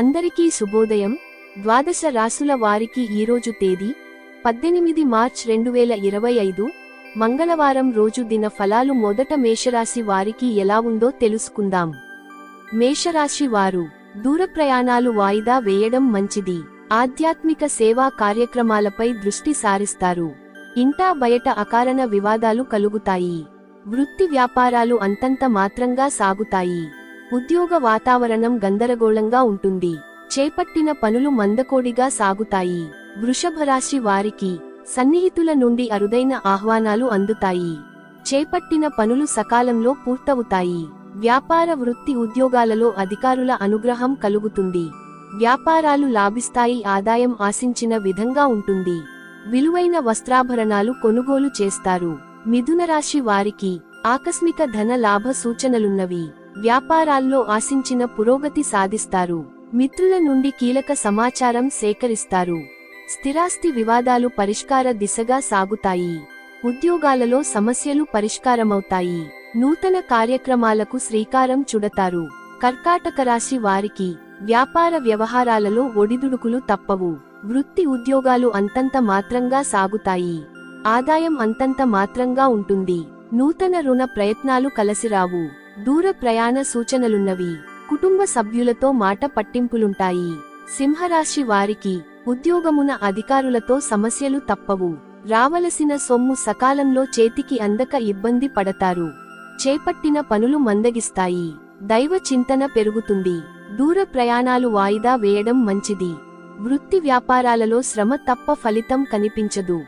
అందరికీ శుభోదయం. ద్వాదశ రాసుల వారికి ఈరోజు తేదీ పద్దెనిమిది మార్చ్ రెండు వేల ఇరవై ఐదు. మంగళవారం రోజు దిన ఫలాలు మొదట మేషరాశి వారికి ఎలా ఉందో తెలుసుకుందాం. మేషరాశి వారు దూర ప్రయాణాలు వాయిదా వేయడం మంచిది. ఆధ్యాత్మిక సేవా కార్యక్రమాలపై దృష్టి సారిస్తారు. ఇంటా బయట అకారణ వివాదాలు కలుగుతాయి. వృత్తి వ్యాపారాలు అంతంత మాత్రంగా సాగుతాయి. ఉద్యోగ వాతావరణం గందరగోళంగా ఉంటుంది. చేపట్టిన పనులు మందకోడిగా సాగుతాయి. వృషభరాశి వారికి సన్నిహితుల నుండి అరుదైన ఆహ్వానాలు అందుతాయి. చేపట్టిన పనులు సకాలంలో పూర్తవుతాయి. వ్యాపార వృత్తి ఉద్యోగాలలో అధికారుల అనుగ్రహం కలుగుతుంది. వ్యాపారాలు లాభిస్తాయి ఆదాయం ఆశించిన విధంగా ఉంటుంది. విలువైన వస్త్రాభరణాలు కొనుగోలు చేస్తారు. మిథున రాశి వారికి ఆకస్మిక ధన లాభ సూచనలున్నవి. వ్యాపారాల్లో ఆశించిన పురోగతి సాధిస్తారు. మిత్రుల నుండి కీలక సమాచారం సేకరిస్తారు. స్థిరాస్తి వివాదాలు పరిష్కార దిశగా సాగుతాయి. ఉద్యోగాలలో సమస్యలు పరిష్కారమవుతాయి. నూతన కార్యక్రమాలకు శ్రీకారం చుడతారు. కర్కాటక రాశి వారికి వ్యాపార వ్యవహారాలలో ఒడిదుడుకులు తప్పవు. వృత్తి ఉద్యోగాలు అంతంత మాత్రంగా సాగుతాయి. ఆదాయం అంతంత మాత్రంగా ఉంటుంది. నూతన రుణ ప్రయత్నాలు కలసిరావు. దూర ప్రయాణ సూచనలున్నవి. కుటుంబ సభ్యులతో మాట పట్టింపులుంటాయి. సింహరాశి వారికి ఉద్యోగమున అధికారులతో సమస్యలు తప్పవు. రావలసిన సొమ్ము సకాలంలో చేతికి అందక ఇబ్బంది పడతారు. చేపట్టిన పనులు మందగిస్తాయి. దైవ చింతన పెరుగుతుంది. దూర ప్రయాణాలు వాయిదా వేయడం మంచిది. వృత్తి వ్యాపారాలలో శ్రమ తప్ప ఫలితం కనిపించదు.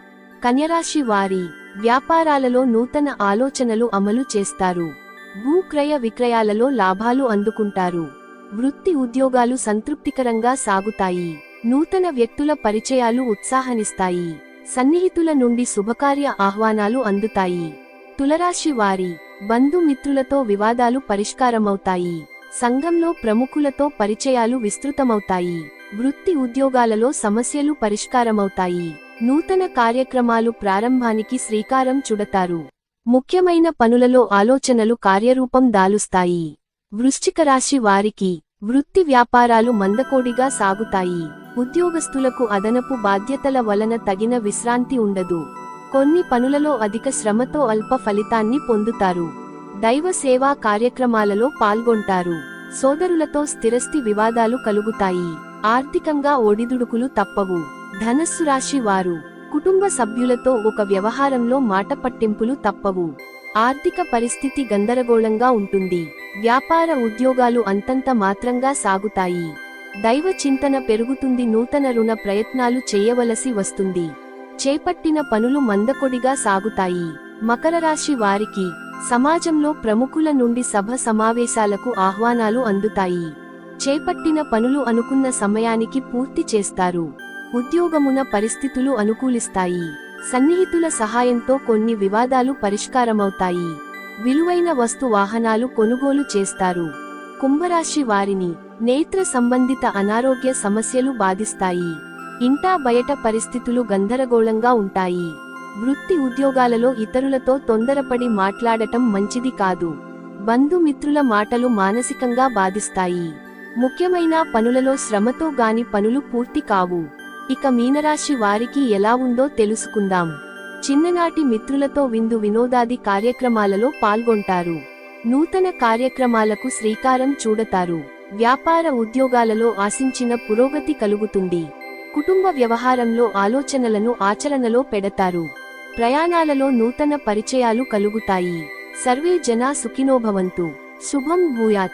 కన్యరాశి వారి వ్యాపారాలలో నూతన ఆలోచనలు అమలు చేస్తారు. భూక్రయ విక్రయాలలో లాభాలు అందుకుంటారు. వృత్తి ఉద్యోగాలు సంతృప్తికరంగా సాగుతాయి. నూతన వ్యక్తుల పరిచయాలు ఉత్సాహనిస్తాయి. సన్నిహితుల నుండి శుభకార్య ఆహ్వానాలు అందుతాయి. తులరాశి వారి బంధుమిత్రులతో వివాదాలు పరిష్కారమవుతాయి. సంఘంలో ప్రముఖులతో పరిచయాలు విస్తృతమవుతాయి. వృత్తి ఉద్యోగాలలో సమస్యలు పరిష్కారమవుతాయి. నూతన కార్యక్రమాలు ప్రారంభానికి శ్రీకారం చుడతారు. ముఖ్యమైన పనులలో ఆలోచనలు కార్యరూపం దాలుస్తాయి. వృశ్చిక రాశి వారికి వృత్తి వ్యాపారాలు మందకోడిగా సాగుతాయి. ఉద్యోగస్తులకు అదనపు బాధ్యతల వలన తగిన విశ్రాంతి ఉండదు. కొన్ని పనులలో అధిక శ్రమతో అల్ప ఫలితాన్ని పొందుతారు. దైవ సేవా కార్యక్రమాలలో పాల్గొంటారు. సోదరులతో స్థిరస్థి వివాదాలు కలుగుతాయి. ఆర్థికంగా ఒడిదుడుకులు తప్పవు. ధనస్సు రాశి వారు కుటుంబ సభ్యులతో ఒక వ్యవహారంలో మాట పట్టింపులు తప్పవు. ఆర్థిక పరిస్థితి గందరగోళంగా ఉంటుంది. వ్యాపార ఉద్యోగాలు అంతంత మాత్రంగా సాగుతాయి. దైవ చింతన పెరుగుతుంది. నూతన రుణ ప్రయత్నాలు చేయవలసి వస్తుంది. చేపట్టిన పనులు మందకొడిగా సాగుతాయి. మకర రాశి వారికి సమాజంలో ప్రముఖుల నుండి సభ సమావేశాలకు ఆహ్వానాలు అందుతాయి. చేపట్టిన పనులు అనుకున్న సమయానికి పూర్తి చేస్తారు. ఉద్యోగమున పరిస్థితులు అనుకూలిస్తాయి. సన్నిహితుల సహాయంతో కొన్ని వివాదాలు పరిష్కారమవుతాయి. విలువైన వస్తు వాహనాలు కొనుగోలు చేస్తారు. కుంభరాశి వారిని నేత్ర సంబంధిత అనారోగ్య సమస్యలు బాధిస్తాయి. ఇంటా బయట పరిస్థితులు గందరగోళంగా ఉంటాయి. వృత్తి ఉద్యోగాలలో ఇతరులతో తొందరపడి మాట్లాడటం మంచిది కాదు. బంధుమిత్రుల మాటలు మానసికంగా బాధిస్తాయి. ముఖ్యమైన పనులలో శ్రమతో గాని పనులు పూర్తి కావు. ఇక మీనరాశి వారికి ఎలా ఉందో తెలుసుకుందాం. చిన్ననాటి మిత్రులతో విందు వినోదాది కార్యక్రమాలలో పాల్గొంటారు. నూతన కార్యక్రమాలకు శ్రీకారం చూడతారు. వ్యాపార ఉద్యోగాలలో ఆశించిన పురోగతి కలుగుతుంది. కుటుంబ వ్యవహారంలో ఆలోచనలను ఆచరణలో పెడతారు. ప్రయాణాలలో నూతన పరిచయాలు కలుగుతాయి. సర్వే జనా సుఖినోభవంతు. శుభం భూయాత్.